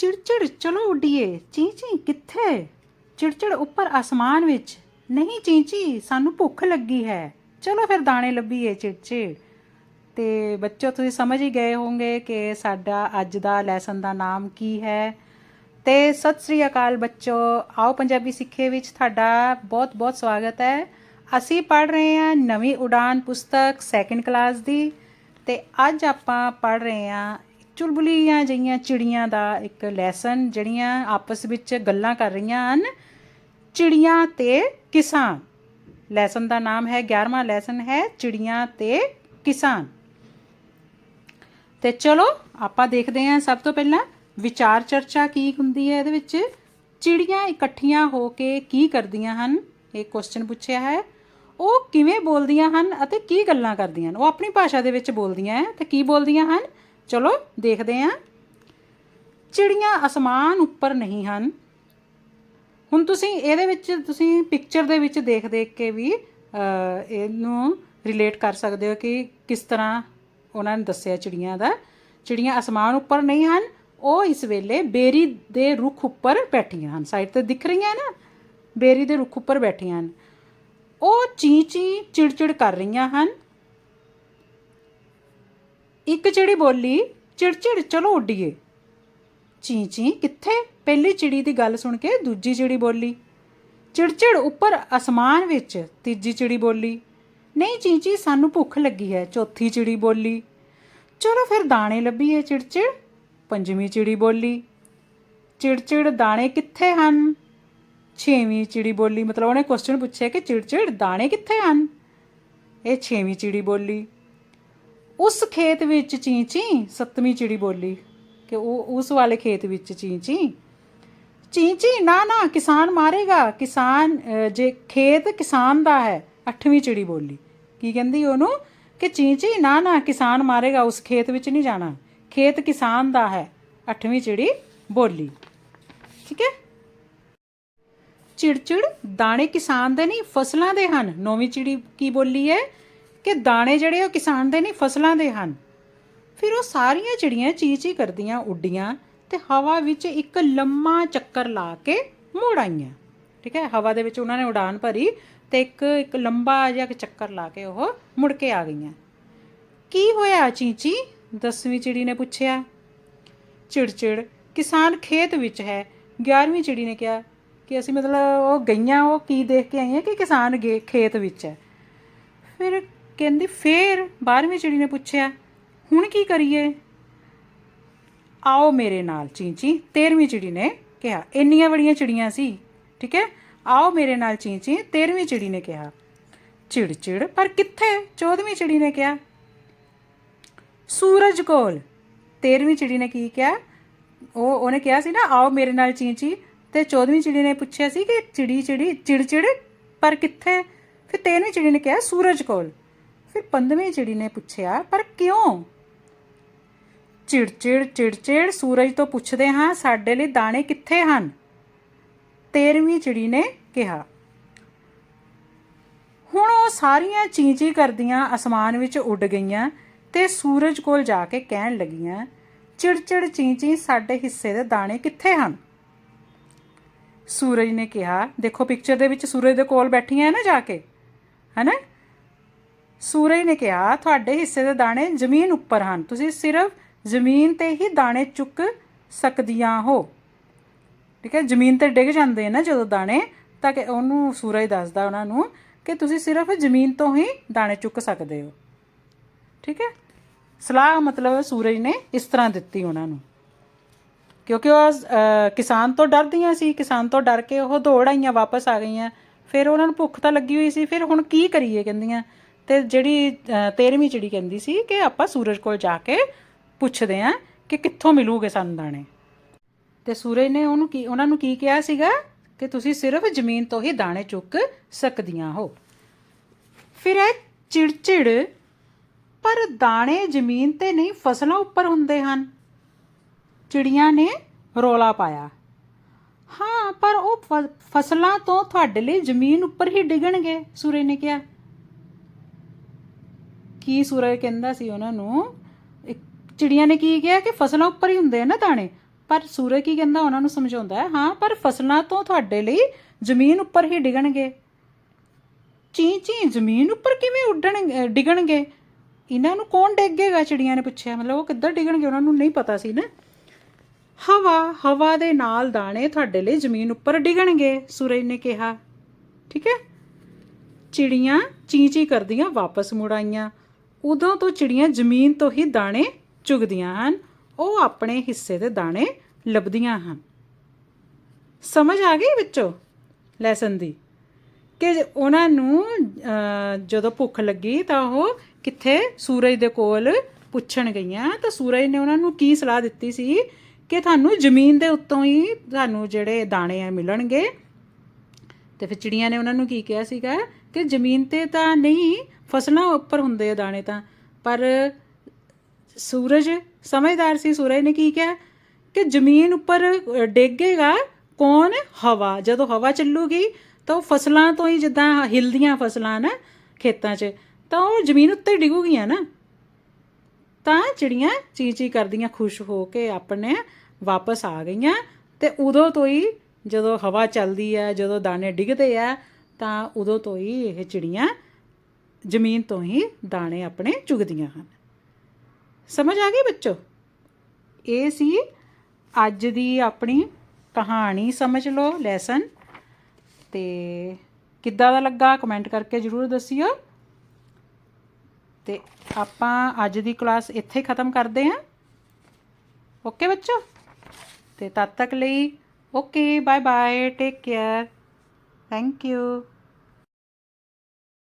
ਚਿੜਚਿੜ ਚਲੋ ਉੱਡੀਏ ਚੀ ਕਿੱਥੇ? ਚਿੜਚਿੜ ਉੱਪਰ ਆਸਮਾਨ ਵਿੱਚ। ਨਹੀਂ ਚੀਂਚੀ, ਸਾਨੂੰ ਭੁੱਖ ਲੱਗੀ ਹੈ। ਚਲੋ ਫਿਰ ਦਾਣੇ ਲੱਭੀਏ, ਚਿੜਚਿੜ। ਤੇ ਬੱਚੋ, ਤੁਸੀਂ ਸਮਝ ਹੀ ਗਏ ਹੋਵੋਗੇ ਕਿ ਸਾਡਾ ਅੱਜ ਦਾ ਲੈਸਨ ਦਾ ਨਾਮ ਕੀ ਹੈ। ਤੇ ਸਤਿ ਸ੍ਰੀ ਅਕਾਲ ਬੱਚੋ। ਆਓ ਪੰਜਾਬੀ ਸਿੱਖੇ ਵਿੱਚ ਤੁਹਾਡਾ ਬਹੁਤ-ਬਹੁਤ ਸਵਾਗਤ ਹੈ। ਅਸੀਂ ਪੜ੍ਹ ਰਹੇ ਹਾਂ ਨਵੀਂ ਉਡਾਨ ਪੁਸਤਕ ਸੈਕੰਡ ਕਲਾਸ ਦੀ। ਤੇ ਅੱਜ ਆਪਾਂ ਪੜ੍ਹ ਰਹੇ ਹਾਂ ਚੁਲਬੁਲੀਆਂ ਜਿਹੀਆਂ ਚਿੜੀਆਂ ਦਾ ਇੱਕ ਲੈਸਨ ਜਿਹੜੀਆਂ ਆਪਸ ਵਿੱਚ ਗੱਲਾਂ ਕਰ ਰਹੀਆਂ ਹਨ। ਚਿੜੀਆਂ ਤੇ ਕਿਸਾਨ। ਲੈਸਨ ਦਾ ਨਾਮ ਹੈ 11ਵਾਂ ਲੈਸਨ ਹੈ, ਚਿੜੀਆਂ ਤੇ ਕਿਸਾਨ। ਤੇ ਚਲੋ, ਆਪਾਂ ਦੇਖਦੇ ਹਾਂ ਸਭ ਤੋਂ ਪਹਿਲਾਂ ਵਿਚਾਰ ਚਰਚਾ ਕੀ ਹੁੰਦੀ ਹੈ ਇਹਦੇ ਵਿੱਚ। ਚਿੜੀਆਂ ਇਕੱਠੀਆਂ ਹੋ ਕੇ ਕੀ ਕਰਦੀਆਂ ਹਨ? ਇਹ ਕੁਐਸਚਨ ਪੁੱਛਿਆ ਹੈ। ਉਹ ਕਿਵੇਂ ਬੋਲਦੀਆਂ ਹਨ ਅਤੇ ਕੀ ਗੱਲਾਂ ਕਰਦੀਆਂ ਹਨ? ਉਹ ਆਪਣੀ ਭਾਸ਼ਾ ਦੇ ਵਿੱਚ ਬੋਲਦੀਆਂ ਹੈ ਤੇ ਕੀ ਬੋਲਦੀਆਂ ਹਨ? ਚਲੋ ਦੇਖਦੇ ਹਾਂ। ਚਿੜੀਆਂ ਅਸਮਾਨ ਉੱਪਰ ਨਹੀਂ ਹਨ। ਹੁਣ ਤੁਸੀਂ ਇਹਦੇ ਵਿੱਚ, ਤੁਸੀਂ ਪਿਕਚਰ ਦੇ ਵਿੱਚ ਦੇਖ ਦੇਖ ਕੇ ਵੀ ਇਹਨੂੰ ਰਿਲੇਟ ਕਰ ਸਕਦੇ ਹੋ ਕਿ ਕਿਸ ਤਰ੍ਹਾਂ ਉਹਨਾਂ ਨੇ ਦੱਸਿਆ ਚਿੜੀਆਂ ਦਾ। ਚਿੜੀਆਂ ਅਸਮਾਨ ਉੱਪਰ ਨਹੀਂ ਹਨ, ਉਹ ਇਸ ਵੇਲੇ ਬੇਰੀ ਦੇ ਰੁੱਖ ਉੱਪਰ ਬੈਠੀਆਂ ਹਨ। ਸਾਈਡ ਤੇ ਦਿਖ ਰਹੀਆਂ ਨਾ? ਬੇਰੀ ਦੇ ਰੁੱਖ ਉੱਪਰ ਬੈਠੀਆਂ ਹਨ। ਉਹ ਚੀਂ ਚੀਂ ਚਿੜਚਿੜ ਕਰ ਰਹੀਆਂ ਹਨ। ਇੱਕ ਚਿੜੀ ਬੋਲੀ, ਚਿੜਚਿੜ, ਚਲੋ ਉੱਡੀਏ। ਚੀ ਚੀ, ਕਿੱਥੇ? ਪਹਿਲੀ ਚਿੜੀ ਦੀ ਗੱਲ ਸੁਣ ਕੇ ਦੂਜੀ ਚਿੜੀ ਬੋਲੀ। ਚਿੜਚਿੜ ਉੱਪਰ ਅਸਮਾਨ ਵਿੱਚ, ਤੀਜੀ ਚਿੜੀ ਬੋਲੀ। ਨਹੀਂ ਚੀਚੀ ਸਾਨੂੰ ਭੁੱਖ ਲੱਗੀ ਹੈ, ਚੌਥੀ ਚਿੜੀ ਬੋਲੀ। ਚਲੋ ਫਿਰ ਦਾਣੇ ਲੱਭੀਏ ਚਿੜਚਿੜ, ਪੰਜਵੀਂ ਚਿੜੀ ਬੋਲੀ। ਚਿੜਚਿੜ ਦਾਣੇ ਕਿੱਥੇ ਹਨ? ਛੇਵੀਂ ਚਿੜੀ ਬੋਲੀ, ਮਤਲਬ ਉਹਨੇ ਕੁਐਸਚਨ ਪੁੱਛਿਆ ਕਿ ਚਿੜਚਿੜ ਦਾਣੇ ਕਿੱਥੇ ਹਨ? ਇਹ ਛੇਵੀਂ ਚਿੜੀ ਬੋਲੀ। ਉਸ ਖੇਤ ਵਿੱਚ ਚੀ ਸੱਤਵੀਂ ਚਿੜੀ ਬੋਲੀ, ਕਿ ਉਹ ਉਸ ਵਾਲੇ ਖੇਤ ਵਿੱਚ ਚੀ ਚੀ। ਨਾ ਨਾ, ਕਿਸਾਨ ਮਾਰੇਗਾ, ਕਿਸਾਨ ਜੇ ਖੇਤ ਕਿਸਾਨ ਦਾ ਹੈ, ਅੱਠਵੀਂ ਚਿੜੀ ਬੋਲੀ। ਕੀ ਕਹਿੰਦੀ ਉਹਨੂੰ? ਕਿ ਚੀ ਨਾ ਨਾ, ਕਿਸਾਨ ਮਾਰੇਗਾ, ਉਸ ਖੇਤ ਵਿੱਚ ਨਹੀਂ ਜਾਣਾ। ਖੇਤ ਕਿਸਾਨ ਦਾ ਹੈ, ਅੱਠਵੀਂ ਚਿੜੀ ਬੋਲੀ। ਠੀਕ ਹੈ? ਚਿੜਚਿੜ ਦਾਣੇ ਕਿਸਾਨ ਦੇ ਨਹੀਂ, ਫਸਲਾਂ ਦੇ ਹਨ। ਨੌਵੀਂ ਚਿੜੀ ਕੀ ਬੋਲੀ ਹੈ? ਕਿ ਦਾਣੇ ਜਿਹੜੇ ਉਹ ਕਿਸਾਨ ਦੇ ਨਹੀਂ, ਫਸਲਾਂ ਦੇ ਹਨ। ਫਿਰ ਉਹ ਸਾਰੀਆਂ ਚਿੜੀਆਂ ਚੀਚੀ ਕਰਦੀਆਂ ਉੱਡੀਆਂ ਤੇ ਹਵਾ ਵਿੱਚ ਇੱਕ ਲੰਮਾ ਚੱਕਰ ਲਾ ਕੇ ਮੁੜ ਆਈਆਂ। ਠੀਕ ਹੈ, ਹਵਾ ਦੇ ਵਿੱਚ ਉਹਨਾਂ ਨੇ ਉਡਾਨ ਭਰੀ ਤੇ ਇੱਕ ਇੱਕ ਲੰਬਾ ਜਿਹਾ ਚੱਕਰ ਲਾ ਕੇ ਉਹ ਮੁੜ ਕੇ ਆ ਗਈਆਂ। ਕੀ ਹੋਇਆ ਚੀਚੀ ਦਸਵੀਂ ਚਿੜੀ ਨੇ ਪੁੱਛਿਆ। ਚਿੜਚਿੜ ਕਿਸਾਨ ਖੇਤ ਵਿੱਚ ਹੈ। 11ਵੀਂ ਚਿੜੀ ਨੇ ਕਿਹਾ ਕਿ ਅਸੀਂ ਮਤਲਬ ਉਹ ਗਈਆਂ, ਉਹ ਕੀ ਦੇਖ ਕੇ ਆਈਆਂ ਕਿ ਕਿਸਾਨ ਗੇ ਖੇਤ ਵਿੱਚ ਹੈ। ਫਿਰ ਕਹਿੰਦੀ ਫੇਰ 12ਵੀਂ ਚਿੜੀ ਨੇ ਪੁੱਛਿਆ, ਹੁਣ ਕੀ ਕਰੀਏ? ਆਓ ਮੇਰੇ ਨਾਲ ਚੀਂਚੀ 13ਵੀਂ ਚਿੜੀ ਨੇ ਕਿਹਾ, ਇੰਨੀਆਂ ਬੜੀਆਂ ਚਿੜੀਆਂ ਸੀ, ਠੀਕ ਹੈ? ਆਓ ਮੇਰੇ ਨਾਲ ਚੀਂਚੀ 13ਵੀਂ ਚਿੜੀ ਨੇ ਕਿਹਾ। ਚਿੜ ਚਿੜ ਪਰ ਕਿੱਥੇ? 14ਵੀਂ ਚਿੜੀ ਨੇ ਕਿਹਾ। ਸੂਰਜ ਕੋਲ। 13ਵੀਂ ਚਿੜੀ ਨੇ ਕੀ ਕਿਹਾ? ਉਹ, ਉਹਨੇ ਕਿਹਾ ਸੀ ਨਾ, ਆਓ ਮੇਰੇ ਨਾਲ ਚੀਂਚੀ, ਤੇ 14ਵੀਂ ਚਿੜੀ ਨੇ ਪੁੱਛਿਆ ਸੀ ਕਿ ਚਿੜੀ ਚਿੜੀ ਚਿੜਚਿੜ, ਪਰ ਕਿੱਥੇ? ਫਿਰ 13ਵੀਂ ਚਿੜੀ ਨੇ ਕਿਹਾ, ਸੂਰਜ ਕੋਲ। ਫਿਰ 15ਵੀਂ ਚਿੜੀ ਨੇ ਪੁੱਛਿਆ, ਪਰ ਕਿਉਂ? ਚਿੜਚਿੜ ਚਿੜਚਿੜ ਸੂਰਜ ਤੋਂ ਪੁੱਛਦੇ ਹਾਂ, ਸਾਡੇ ਲਈ ਦਾਣੇ ਕਿੱਥੇ ਹਨ? 13ਵੀਂ ਚਿੜੀ ਨੇ ਕਿਹਾ, ਹੁਣ ਉਹ ਸਾਰੀਆਂ ਚੀਂਚੀ ਕਰਦੀਆਂ ਅਸਮਾਨ ਵਿੱਚ ਉੱਡ ਗਈਆਂ ਤੇ ਸੂਰਜ ਕੋਲ ਜਾ ਕੇ ਕਹਿਣ ਲੱਗੀਆਂ, ਚਿੜਚਿੜ, ਚੀਂਚੀ ਸਾਡੇ ਹਿੱਸੇ ਦੇ ਦਾਣੇ ਕਿੱਥੇ ਹਨ ਸੂਰਜ ਨੇ ਕਿਹਾ, ਦੇਖੋ ਪਿਕਚਰ ਦੇ ਵਿੱਚ ਸੂਰਜ ਦੇ ਕੋਲ ਬੈਠੀਆਂ ਹੈ ਨਾ ਜਾ ਕੇ ਹੈਨਾ ਸੂਰਜ ਨੇ ਕਿਹਾ, ਤੁਹਾਡੇ ਹਿੱਸੇ ਦੇ ਦਾਣੇ ਜ਼ਮੀਨ ਉੱਪਰ ਹਨ। ਤੁਸੀਂ ਸਿਰਫ ਜ਼ਮੀਨ ਤੇ ਹੀ ਦਾਣੇ ਚੁੱਕ ਸਕਦੀਆਂ ਹੋ। ਠੀਕ ਹੈ, ਜ਼ਮੀਨ ਤੇ ਡਿੱਗ ਜਾਂਦੇ ਨੇ ਨਾ ਜਦੋਂ ਦਾਣੇ, ਤਾਂ ਕਿ ਉਹਨੂੰ ਸੂਰਜ ਦੱਸਦਾ ਉਹਨਾਂ ਨੂੰ ਕਿ ਤੁਸੀਂ ਸਿਰਫ ਜ਼ਮੀਨ ਤੋਂ ਹੀ ਦਾਣੇ ਚੁੱਕ ਸਕਦੇ ਹੋ। ਠੀਕ ਹੈ, ਸਲਾਹ ਮਤਲਬ ਸੂਰਜ ਨੇ ਇਸ ਤਰ੍ਹਾਂ ਦਿੱਤੀ ਉਹਨਾਂ ਨੂੰ। ਕਿਉਂਕਿ ਉਹ ਕਿਸਾਨ ਤੋਂ ਡਰਦੀਆਂ ਸੀ। ਕਿਸਾਨ ਤੋਂ ਡਰ ਕੇ ਉਹ ਦੌੜ ਆਈਆਂ, ਵਾਪਸ ਆ ਗਈਆਂ। ਫਿਰ ਉਹਨਾਂ ਨੂੰ ਭੁੱਖ ਤਾਂ ਲੱਗੀ ਹੋਈ ਸੀ। ਫਿਰ ਹੁਣ ਕੀ ਕਰੀਏ, ਕਹਿੰਦੀਆਂ। ਤੇ ਜਿਹੜੀ 13ਵੀਂ ਚਿੜੀ ਕਹਿੰਦੀ ਸੀ ਕਿ ਆਪਾਂ ਸੂਰਜ ਕੋਲ ਜਾ ਕੇ ਪੁੱਛਦੇ ਆਂ ਕਿ ਕਿੱਥੋਂ ਮਿਲੂਗੇ ਸਾਨੂੰ ਦਾਣੇ। ਤੇ ਸੂਰਜ ਨੇ ਉਹਨੂੰ ਕੀ, ਉਹਨਾਂ ਨੂੰ ਕੀ ਕਿਹਾ ਸੀਗਾ? ਕਿ ਤੁਸੀਂ ਸਿਰਫ ਜ਼ਮੀਨ ਤੋਂ ਹੀ ਦਾਣੇ ਚੁੱਕ ਸਕਦੀਆਂ ਹੋ। ਫਿਰ ਇਹ ਚਿੜਚਿੜ, ਪਰ ਦਾਣੇ ਜ਼ਮੀਨ ਤੇ ਨਹੀਂ, ਫਸਲਾਂ ਉੱਪਰ ਹੁੰਦੇ ਹਨ। ਚਿੜੀਆਂ ਨੇ ਰੋਲਾ ਪਾਇਆ। ਹਾਂ, ਪਰ ਉਹ ਫਸਲਾਂ ਤੋਂ ਤੁਹਾਡੇ ਲਈ ਜ਼ਮੀਨ ਉੱਪਰ ਹੀ ਡਿੱਗਣਗੇ, ਸੂਰਜ ਨੇ ਕਿਹਾ। ਕੀ ਸੂਰਜ ਕਹਿੰਦਾ ਸੀ ਉਹਨਾਂ ਨੂੰ? ਇੱਕ ਚਿੜੀਆਂ ਨੇ ਕੀ ਕਿਹਾ ਕਿ ਫਸਲਾਂ ਉੱਪਰ ਹੀ ਹੁੰਦੇ ਆ ਨਾ ਦਾਣੇ? ਪਰ ਸੂਰਜ ਕੀ ਕਹਿੰਦਾ ਉਹਨਾਂ ਨੂੰ ਸਮਝਾਉਂਦਾ ਹੈ? ਹਾਂ, ਪਰ ਫਸਲਾਂ ਤੋਂ ਤੁਹਾਡੇ ਲਈ ਜ਼ਮੀਨ ਉੱਪਰ ਹੀ ਡਿਗਣਗੇ। ਚੀ ਚੀ, ਜ਼ਮੀਨ ਉੱਪਰ ਕਿਵੇਂ ਉੱਡਣ, ਅਹ ਡਿਗਣਗੇ? ਇਹਨਾਂ ਨੂੰ ਕੌਣ ਡੇਗੇਗਾ? ਚਿੜੀਆਂ ਨੇ ਪੁੱਛਿਆ। ਮਤਲਬ ਉਹ ਕਿੱਧਰ ਡਿਗਣਗੇ? ਉਹਨਾਂ ਨੂੰ ਨਹੀਂ ਪਤਾ ਸੀ ਨਾ। ਹਵਾ ਹਵਾ ਦੇ ਨਾਲ ਦਾਣੇ ਤੁਹਾਡੇ ਲਈ ਜ਼ਮੀਨ ਉੱਪਰ ਡਿਗਣਗੇ, ਸੂਰਜ ਨੇ ਕਿਹਾ। ਠੀਕ ਹੈ? ਚਿੜੀਆਂ ਚੀ ਚੀ ਕਰਦੀਆਂ, ਵਾਪਸ ਮੁੜ ਆਈਆਂ। ਉਦੋਂ ਤੋਂ ਚਿੜੀਆਂ ਜ਼ਮੀਨ ਤੋਂ ਹੀ ਦਾਣੇ ਚੁਗਦੀਆਂ ਹਨ, ਉਹ ਆਪਣੇ ਹਿੱਸੇ ਦੇ ਦਾਣੇ ਲੱਭਦੀਆਂ ਹਨ। ਸਮਝ ਆ ਗਈ ਵਿੱਚੋਂ ਲੈਸਨ ਦੀ? ਕਿ ਉਹਨਾਂ ਨੂੰ ਜਦੋਂ ਭੁੱਖ ਲੱਗੀ ਤਾਂ ਉਹ ਕਿੱਥੇ ਸੂਰਜ ਦੇ ਕੋਲ ਪੁੱਛਣ ਗਈਆਂ? ਤਾਂ ਸੂਰਜ ਨੇ ਉਹਨਾਂ ਨੂੰ ਕੀ ਸਲਾਹ ਦਿੱਤੀ ਸੀ? ਕਿ ਤੁਹਾਨੂੰ ਜ਼ਮੀਨ ਦੇ ਉੱਤੋਂ ਹੀ ਤੁਹਾਨੂੰ ਜਿਹੜੇ ਦਾਣੇ ਆ ਮਿਲਣਗੇ। ਤੇ ਫਿਰ ਚਿੜੀਆਂ ਨੇ ਉਹਨਾਂ ਨੂੰ ਕੀ ਕਿਹਾ ਸੀਗਾ? ਕਿ ਜ਼ਮੀਨ ਤੇ ਤਾਂ ਨਹੀਂ ਫਸਲਾਂ ਉੱਪਰ ਹੁੰਦੇ ਆ ਦਾਣੇ ਤਾਂ। ਪਰ ਸੂਰਜ ਸਮਝਦਾਰ ਸੀ ਸੂਰਜ ਨੇ ਕੀ ਕਿਹਾ? ਕਿ ਜ਼ਮੀਨ ਉੱਪਰ ਅ, ਡਿੱਗੇਗਾ ਕੌਣ? ਹਵਾ। ਜਦੋਂ ਹਵਾ ਚੱਲੂਗੀ ਤਾਂ ਉਹ ਫਸਲਾਂ ਤੋਂ ਹੀ ਜਿੱਦਾਂ ਹਿਲਦੀਆਂ ਫਸਲਾਂ ਨਾ ਖੇਤਾਂ 'ਚ ਤਾਂ ਉਹ ਜ਼ਮੀਨ ਉੱਤੇ ਡਿੱਗੂਗੀਆਂ ਨਾ। ਤਾਂ ਚਿੜੀਆਂ ਚੀ ਚੀ ਕਰਦੀਆਂ ਖੁਸ਼ ਹੋ ਕੇ ਆਪਣੇ ਵਾਪਸ ਆ ਗਈਆਂ ਤੇ ਉਦੋਂ ਤੋਂ ਹੀ ਜਦੋਂ ਹਵਾ ਚੱਲਦੀ ਹੈ ਜਦੋਂ ਦਾਣੇ ਡਿੱਗਦੇ ਆ ਤਾਂ ਉਦੋਂ ਤੋਂ ਹੀ ਇਹ ਚਿੜੀਆਂ ਜ਼ਮੀਨ ਤੋਂ ਹੀ ਦਾਣੇ ਆਪਣੇ ਚੁਗਦੀਆਂ ਹਨ। ਸਮਝ ਆ ਗਈ ਬੱਚੋ? ਇਹ ਸੀ ਅੱਜ ਦੀ ਆਪਣੀ ਕਹਾਣੀ, ਸਮਝ ਲਓ ਲੈਸਨ ਤੇ ਕਿੱਦਾਂ ਦਾ ਲੱਗਾ? ਕਮੈਂਟ ਕਰਕੇ ਜਰੂਰ ਦੱਸਿਓ। ਤੇ ਆਪਾਂ ਅੱਜ ਦੀ ਕਲਾਸ ਇੱਥੇ ਖਤਮ ਕਰਦੇ ਹਾਂ। ਓਕੇ ਬੱਚੋ? ਤੇ ਤਦ ਤੱਕ ਲਈ okay bye bye take care Thank you.